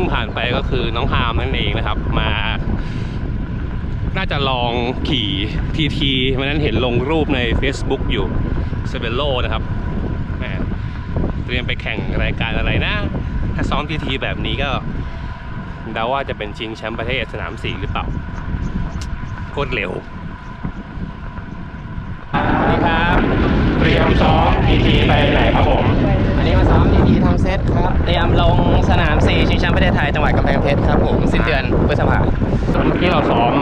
งผ่านไปก็คือน้องฮามนั่นเองนะครับ มา น่าจะลองขี่ทีทีวันนั้นเห็นลงรูปใน Facebook อยู่เซเบโลนะครับแหมเตรียมไปแข่งรายการอะไรนะ ถ้าซ้อมทีทีแบบนี้ก็เดาว่าจะเป็นชิงแชมป์ประเทศสนามสี่หรือเปล่าโคตรเร็วสวัสดีครับ เตรียมซ้อมทีทีไปไหนครับผม นนี้มาซ้อมทีทีทำเซตครับเตรียมลงสนาม4ชิงแชมป์ประเทศไทยจังหวัดกำแพงเพชรครับผมสิ้นเดือนพฤษภาเมื่อกี้เราซ้อม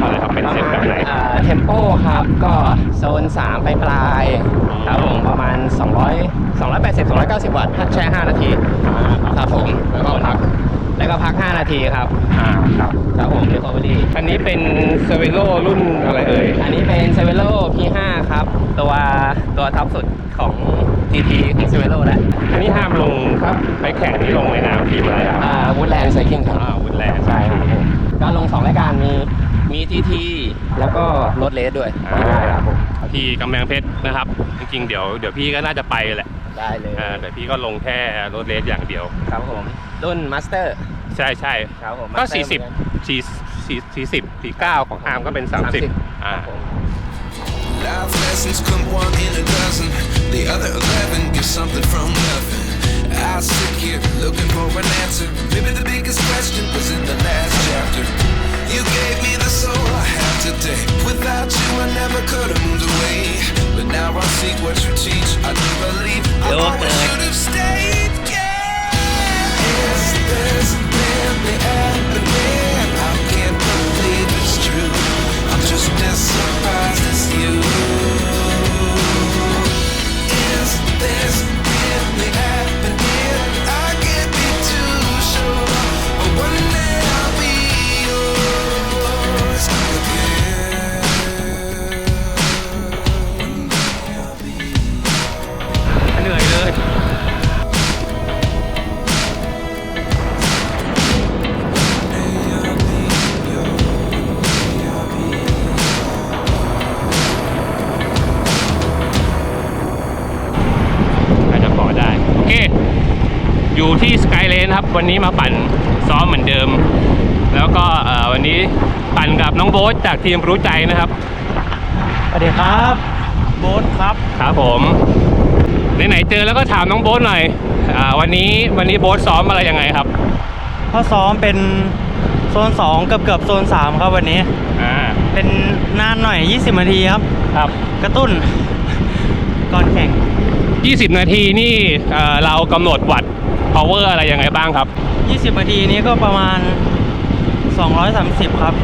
อะไรครับเป็นเซตแบบไหนเทมโปครับก็โซน3ไปปลายๆครับผมประมาณ 200 280 290 วัตต์ใช้5นาทีครับผมแล้วก็พัก แล้วก็พัก 5 นาทีครับ อ่าครับครับผมเรีคอเวอรี่อันนี้เป็นเซเวโ o รุ่นอะไรเอ่ย อันนี้เป็นเซเวโ o P5 ครับ ตัวตัวท็อปสุดของ TT ของเซเวโ o แล้วอันนี้ห้ามลงครับไปแข่งที่ลงในนามทีมอะไรครับอ่าวูดแลนด์ไซคลิงครับอ่าวุฒแลนด์ใช่ครับผมก็ลงสองรายการมีมีทีทีแล้วก็รถเลสด้วยอ่าครับผมที่กำแพงเพชรนะครับ จริงๆเดี๋ยวเดี๋ยวพี่ก็น่าจะไปแหละได้เลยอ่าแต่พี่ก็ลงแค่รถเลสอย่างเดียว ครับผม รุ่นมาสเตอร์ใช่ใช่ครับผม ก็ Master 40เหมือนกัน4 4 40 49 ของฮามก็เป็น30 อ่า Life lessons come one in a dozen. The other eleven get something from nothing. I sit here looking for an answer. Maybe the biggest question was in the last chapter. You gave me the soul I have today. Without you, I never could have moved away. But now I see what you teach. I do believe I Yo, always man. should อยู่ที่สกายเลนครับ วันนี้มาปั่นซ้อมเหมือนเดิม แล้วก็เอ่อวันนี้ปั่นกับน้องโบ๊ทจากทีมรู้ใจนะครับสวัสดีครับโบ๊ทครับครับผมไหนๆเจอแล้วก็ถามน้องโบ๊ทหน่อยอาวันนี้วันนี้โบ๊ทซ้อมอะไรยังไงครับข้อซ้อมเป็นโซน2เกือบเกือบๆโซน3ครับวันนี้อ่าเป็นนานหน่อย 20 นาทีครับครับ กระตุ้นก่อนแข่ง 20 นาทีนี่เอ่อเรากำหนดวัตต์ power อะไรยังไงบ้างครับ 20นาทีนี้ก็ประมาณ 230 ครับ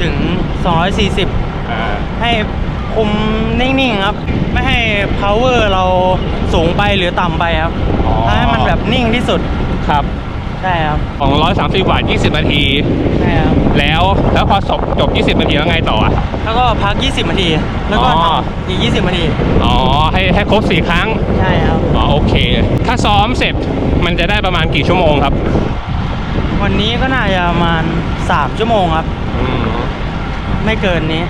ถึง 240 อ่า ให้คุมนิ่งๆครับ ไม่ให้ power เราสูงไปหรือต่ำไปครับอ๋อ ให้มันแบบนิ่งที่สุด ครับ ใช่ครับของ130วัตต์20นาที ใช่ครับ แล้วแล้วพอจบจบ20นาทีแล้วไงต่ออะ แล้วก็พัก 20นาที แล้วก็อ๋อทำอีก 20นาที อ๋อให้ให้ครบ4ครั้ง ใช่ครับ อ๋อโอเค ถ้าซ้อมเสร็จมันจะได้ประมาณกี่ชั่วโมงครับวันนี้ก็น่าจะประมาณ 3 ชั่วโมงครับ อืมไม่เกินนี้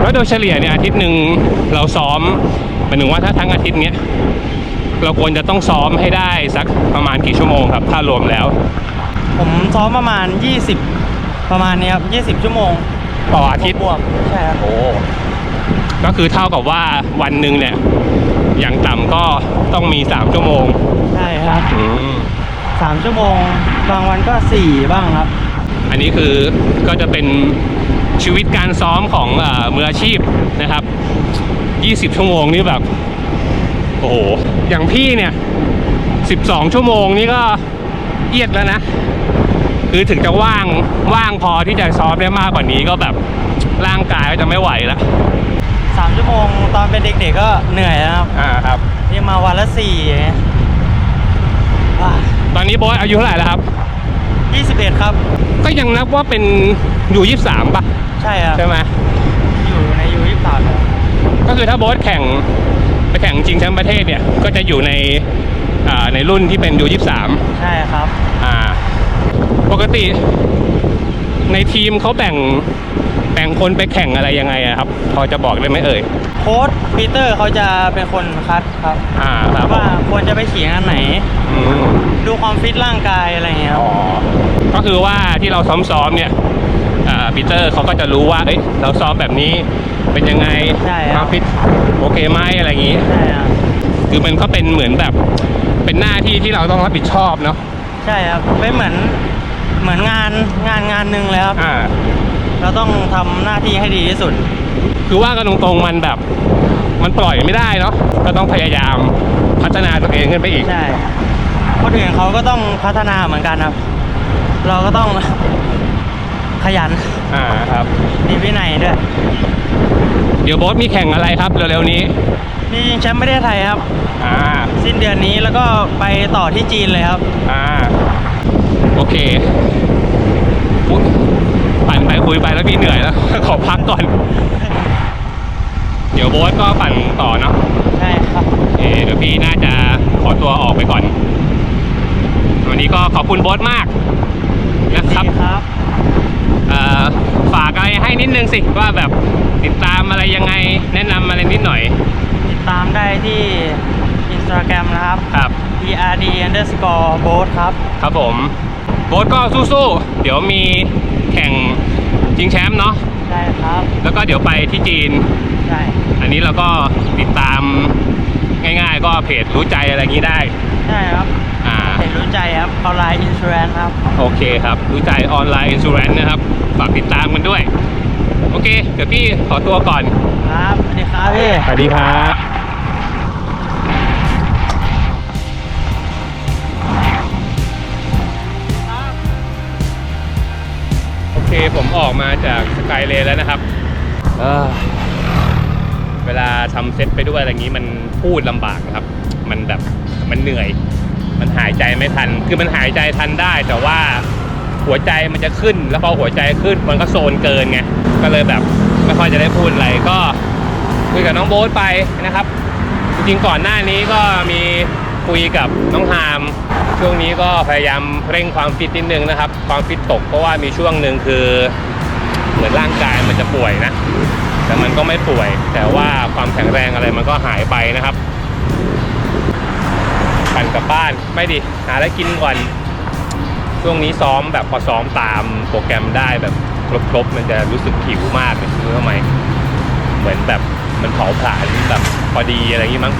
แล้วโดยเฉลี่ยเนี่ยอาทิตย์หนึ่งเราซ้อมหมายถึงว่าถ้าทั้งอาทิตย์เนี้ย เราควรจะต้องซ้อมให้ได้สักประมาณกี่ชั่วโมงครับ ถ้ารวมแล้ว ผมซ้อมประมาณ 20 ประมาณนี้ครับ20 ชั่วโมงต่ออาทิตย์ บวกๆใช่ครับโอ้ ก็คือเท่ากับว่าวันหนึ่งเนี่ย อย่างต่ำก็ต้องมี 3 ชั่วโมงใช่ครับอืม3ชั่วโมง บางวันก็ 4 บ้างครับ อันนี้คือก็จะเป็นชีวิตการซ้อมของเออมืออาชีพนะครับ 20 ชั่วโมงนี่แบบ โอ้โห อย่างพี่เนี่ย 12 ชั่วโมงนี่ก็เอียดแล้วนะ คือถึงจะว่างว่างพอที่จะซ้อมได้มากกว่านี้ก็แบบร่างกายก็จะไม่ไหวแล้ว3ชั่วโมงตอนเป็นเด็กๆก็เหนื่อยแล้วครับอ่าครับทีนี่มาวันละสี่อย่างเงี้ยอะตอนนี้โบ๊ทอายุเท่าไหร่แล้วครับ21ครับ ก็ยังนับว่าเป็นอยู่ยี่สามป่ะ ใช่ครับ ใช่ไหมอยู่ในยูยี่สามแล้วก็คือถ้าโบ๊ทแข่ง ไปแข่งจริงแชมป์ประเทศเนี่ย ก็จะอยู่ในอ่าในรุ่นที่เป็นยูยี่สามใช่ครับอ่าปกติในทีมเขาแบ่งแบ่งคนไปแข่งอะไรยังไงอะครับ พอจะบอกได้ไหมเอ่ย โค้ชปีเตอร์เขาจะเป็นคนคัดครับ อ่าครับว่าควรจะไปขี่งานไหนอืมดูความฟิตร่างกายอะไรอย่างเงี้ยครับอ๋อ ก็คือว่าที่เราซ้อมๆเนี่ยอ่า ปีเตอร์เขาก็จะรู้ว่าเอ้ยเราซ้อมแบบนี้เป็นยังไงใช่คครัวาบมฟิตโอเคไหมอะไรอย่างงี้ ใช่ครับคือมันก็เป็นเหมือนแบบเป็นหน้าที่ที่เราต้องรับผิดชอบเนาะใช่ครับเป็นเหมือนเหมือนงานงานงานหนึ่งเลยครับอ่า เราต้องทำหน้าที่ให้ดีที่สุด คือว่ากันตรงๆมันแบบ มันปล่อยไม่ได้เนาะก็ต้องพยายามพัฒนาตัวเองขึ้นไปอีก ใช่คนอื่นเขาก็ต้องพัฒนาเหมือนกันครับ เราก็ต้อง ขยัน อ่าครับ มีวินัยด้วย เดี๋ยวโบ๊ทมีแข่งอะไรครับเร็วๆนี้ นี่แชมป์ประเทศไทยครับ อ่า สิ้นเดือนนี้แล้วก็ไปต่อที่จีนเลยครับ อ่า โอเคอุ๊ยปั่นไปคุยไปแล้วพี่เหนื่อยแล้ว ขอพักก่อน เดี๋ยวโบ๊ทก็ปั่นต่อเนาะ ใช่ครับโอเคเดี๋ยวพี่น่าจะขอตัวออกไปก่อน วันนี้ก็ขอบคุณโบ๊ทมากนะครับดีครับเอ่อ ฝากอะไรให้นิดนึงสิว่าแบบติดตามอะไรยังไงแนะนำอะไรนิดหน่อย ติดตามได้ที่ Instagram นะครับครับ prd underscore boat ครับ ครับผมโบ๊ทก็สู้ๆ เดี๋ยวมีแข่งชิงแชมป์เนาะใช่ครับ แล้วก็เดี๋ยวไปที่จีน ใช่ อันนี้เราก็ติดตามง่ายๆ ก็เพจรู้ใจอะไรอย่างนี้ได้ ใช่ครับอ่า เห็นรู้ใจครับออนไลน์อินชูแรนครับ โอเคครับ รู้ใจออนไลน์อินชูแรนนะครับ ฝากติดตามกันด้วย โอเค เดี๋ยวพี่ขอตัวก่อน ครับสวัสดีครับพี่ สวัสดีครับโอเคผมออกมาจากสกายเลนแล้วนะครับเอ้อเวลาทำเซตไปด้วยอะไรอย่างนี้มันพูดลำบากนะครับ มันแบบมันเหนื่อย มันหายใจไม่ทัน คือมันหายใจทันได้ แต่ว่าหัวใจมันจะขึ้น แล้วพอหัวใจขึ้นมันก็โซนเกินไง ก็เลยแบบไม่ค่อยจะได้พูดอะไร ก็คุยกับน้องโบ๊ทไปนะครับ จริงๆก่อนหน้านี้ก็มีคุยกับน้องฮาม ช่วงนี้ก็พยายามเร่งความฟิตนิดนึงนะครับ ความฟิตตกเพราะว่ามีช่วงหนึ่งคือเหมือนร่างกายมันจะป่วยนะ แต่มันก็ไม่ป่วย แต่ว่าความแข็งแรงอะไรมันก็หายไปนะครับ ปั่นกลับบ้าน ไม่ดิ หาอะไรกินก่อน ช่วงนี้ซ้อมแบบพอซ้อมตามโปรแกรมได้แบบครบๆ มันจะรู้สึกหิวมากเลยไม่รู้ทำไม เหมือนแบบมันเผาผลาญแบบพอดีอะไรอย่างงี้มั้ง